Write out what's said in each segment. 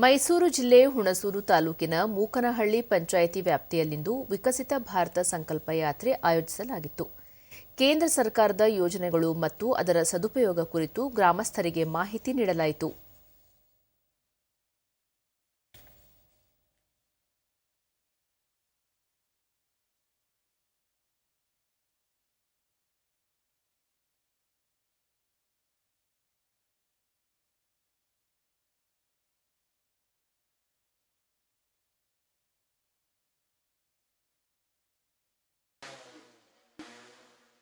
ಮೈಸೂರು ಜಿಲ್ಲೆ ಹುಣಸೂರು ತಾಲೂಕಿನ ಮೂಕನಹಳ್ಳಿ ಪಂಚಾಯಿತಿ ವ್ಯಾಪ್ತಿಯಲ್ಲಿಂದು ವಿಕಸಿತ ಭಾರತ ಸಂಕಲ್ಪ ಯಾತ್ರೆ ಆಯೋಜಿಸಲಾಗಿತ್ತು. ಕೇಂದ್ರ ಸರ್ಕಾರದ ಯೋಜನೆಗಳು ಮತ್ತು ಅದರ ಸದುಪಯೋಗ ಕುರಿತು ಗ್ರಾಮಸ್ಥರಿಗೆ ಮಾಹಿತಿ ನೀಡಲಾಯಿತು.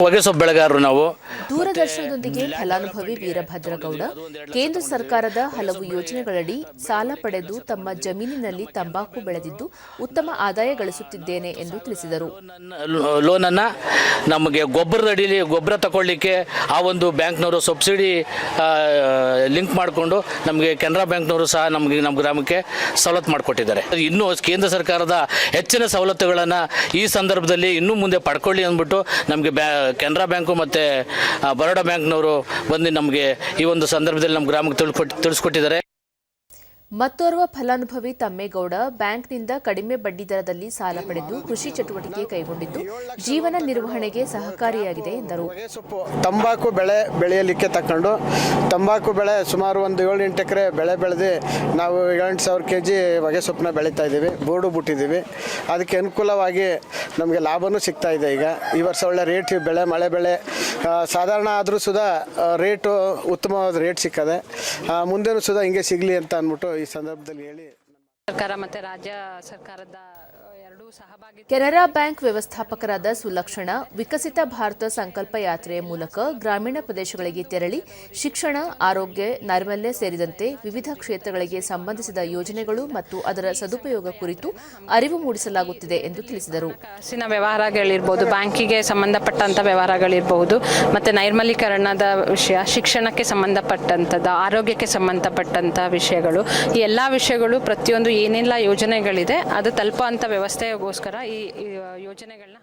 ಹೊಗೆಸೊಪ್ಪು ಬೆಳೆಗಾರರು ನಾವು. ದೂರದರ್ಶನದೊಂದಿಗೆ ಫಲಾನುಭವಿ ವೀರಭದ್ರಗೌಡ ಕೇಂದ್ರ ಸರ್ಕಾರದ ಹಲವು ಯೋಜನೆಗಳಡಿ ಸಾಲ ಪಡೆದು ತಮ್ಮ ಜಮೀನಿನಲ್ಲಿ ತಂಬಾಕು ಬೆಳೆದಿದ್ದು ಉತ್ತಮ ಆದಾಯ ಗಳಿಸುತ್ತಿದ್ದೇನೆ ಎಂದು ತಿಳಿಸಿದರು. ಲೋನನ್ನು ನಮಗೆ ಗೊಬ್ಬರದಡಿಲಿ ಗೊಬ್ಬರ ತಗೊಳ್ಳಿಕ್ಕೆ ಆ ಒಂದು ಬ್ಯಾಂಕ್ನವರು ಸಬ್ಸಿಡಿ ಲಿಂಕ್ ಮಾಡಿಕೊಂಡು ನಮಗೆ ಕೆನರಾ ಬ್ಯಾಂಕ್ನವರು ಸಹ ನಮಗೆ ನಮ್ಮ ಗ್ರಾಮಕ್ಕೆ ಸವಲತ್ತು ಮಾಡಿಕೊಟ್ಟಿದ್ದಾರೆ. ಇನ್ನೂ ಕೇಂದ್ರ ಸರ್ಕಾರದ ಹೆಚ್ಚಿನ ಸವಲತ್ತುಗಳನ್ನು ಈ ಸಂದರ್ಭದಲ್ಲಿ ಇನ್ನೂ ಮುಂದೆ ಪಡ್ಕೊಳ್ಳಿ ಅಂದ್ಬಿಟ್ಟು ನಮಗೆ ಬ್ಯಾ ಕೆನರಾ ಬ್ಯಾಂಕು ಮತ್ತು ಬರೋಡಾ ಬ್ಯಾಂಕ್ನವರು ಬಂದು ನಮಗೆ ಈ ಒಂದು ಸಂದರ್ಭದಲ್ಲಿ ನಮ್ಮ ಗ್ರಾಮಕ್ಕೆ ತಿಳ್ಕೊಟ್ಟು ತಿಳಿಸ್ಕೊಟ್ಟಿದ್ದಾರೆ. ಮತ್ತೋರ್ವ ಫಲಾನುಭವಿ ತಮ್ಮೇಗೌಡ ಬ್ಯಾಂಕ್ನಿಂದ ಕಡಿಮೆ ಬಡ್ಡಿ ದರದಲ್ಲಿ ಸಾಲ ಪಡೆದು ಕೃಷಿ ಚಟುವಟಿಕೆ ಕೈಗೊಂಡಿದ್ದು, ಜೀವನ ನಿರ್ವಹಣೆಗೆ ಸಹಕಾರಿಯಾಗಿದೆ ಎಂದರು. ತಂಬಾಕು ಬೆಳೆ ಬೆಳೆಯಲಿಕ್ಕೆ ತಕೊಂಡು ತಂಬಾಕು ಬೆಳೆ ಸುಮಾರು ಒಂದು ಏಳು ಎಂಟು ಎಕರೆ ಬೆಳೆ ಬೆಳೆದು ನಾವು ಏಳೆಂಟು ಸಾವಿರ ಕೆ ಜಿ ಹೊಗೆ ಸೊಪ್ಪನ್ನ ಬೆಳೀತಾ ಇದ್ದೀವಿ, ಬೋರ್ಡು ಬಿಟ್ಟಿದ್ದೀವಿ. ಅದಕ್ಕೆ ಅನುಕೂಲವಾಗಿ ನಮಗೆ ಲಾಭನೂ ಸಿಗ್ತಾ ಇದೆ ಈಗ. ಈ ವರ್ಷ ಒಳ್ಳೆ ರೇಟ್ ಬೆಳೆ, ಮಳೆ ಬೆಳೆ ಸಾಧಾರಣ ಆದರೂ ಸುದಾ ರೇಟು ಉತ್ತಮವಾದ ರೇಟ್ ಸಿಕ್ಕದೆ ಮುಂದೆನೂ ಸುಧಾ ಹಿಂಗೆ ಸಿಗಲಿ ಅಂತ ಅಂದ್ಬಿಟ್ಟು ಈ ಸಂದರ್ಭದಲ್ಲಿ ಹೇಳಿ. ಸರ್ಕಾರ ಮತ್ತೆ ರಾಜ್ಯ ಸರ್ಕಾರದ ಕೆನರಾ ಬ್ಯಾಂಕ್ ವ್ಯವಸ್ಥಾಪಕರಾದ ಸುಲಕ್ಷಣ, ವಿಕಸಿತ ಭಾರತ ಸಂಕಲ್ಪ ಯಾತ್ರೆಯ ಮೂಲಕ ಗ್ರಾಮೀಣ ಪ್ರದೇಶಗಳಿಗೆ ತೆರಳಿ ಶಿಕ್ಷಣ, ಆರೋಗ್ಯ, ನೈರ್ಮಲ್ಯ ಸೇರಿದಂತೆ ವಿವಿಧ ಕ್ಷೇತ್ರಗಳಿಗೆ ಸಂಬಂಧಿಸಿದ ಯೋಜನೆಗಳು ಮತ್ತು ಅದರ ಸದುಪಯೋಗ ಕುರಿತು ಅರಿವು ಮೂಡಿಸಲಾಗುತ್ತಿದೆ ಎಂದು ತಿಳಿಸಿದರು. ಹಣಕಾಸಿನ ವ್ಯವಹಾರಗಳಿರ್ಬೋದು, ಬ್ಯಾಂಕಿಗೆ ಸಂಬಂಧಪಟ್ಟಂತಹ ವ್ಯವಹಾರಗಳಿರಬಹುದು ಮತ್ತೆ ನೈರ್ಮಲೀಕರಣದ ವಿಷಯ, ಶಿಕ್ಷಣಕ್ಕೆ ಸಂಬಂಧಪಟ್ಟಂಥದ್ದು ಆರೋಗ್ಯಕ್ಕೆ ಸಂಬಂಧಪಟ್ಟಂತಹ ವಿಷಯಗಳು, ಈ ಎಲ್ಲಾ ವಿಷಯಗಳು ಪ್ರತಿಯೊಂದು ಏನೆಲ್ಲ ಯೋಜನೆಗಳಿದೆ, ಅದು ತಲುಪುವಂಥ ವ್ಯವಸ್ಥೆಗೋಸ್ಕರ ಈ ಈ ಯೋಜನೆಗಳನ್ನ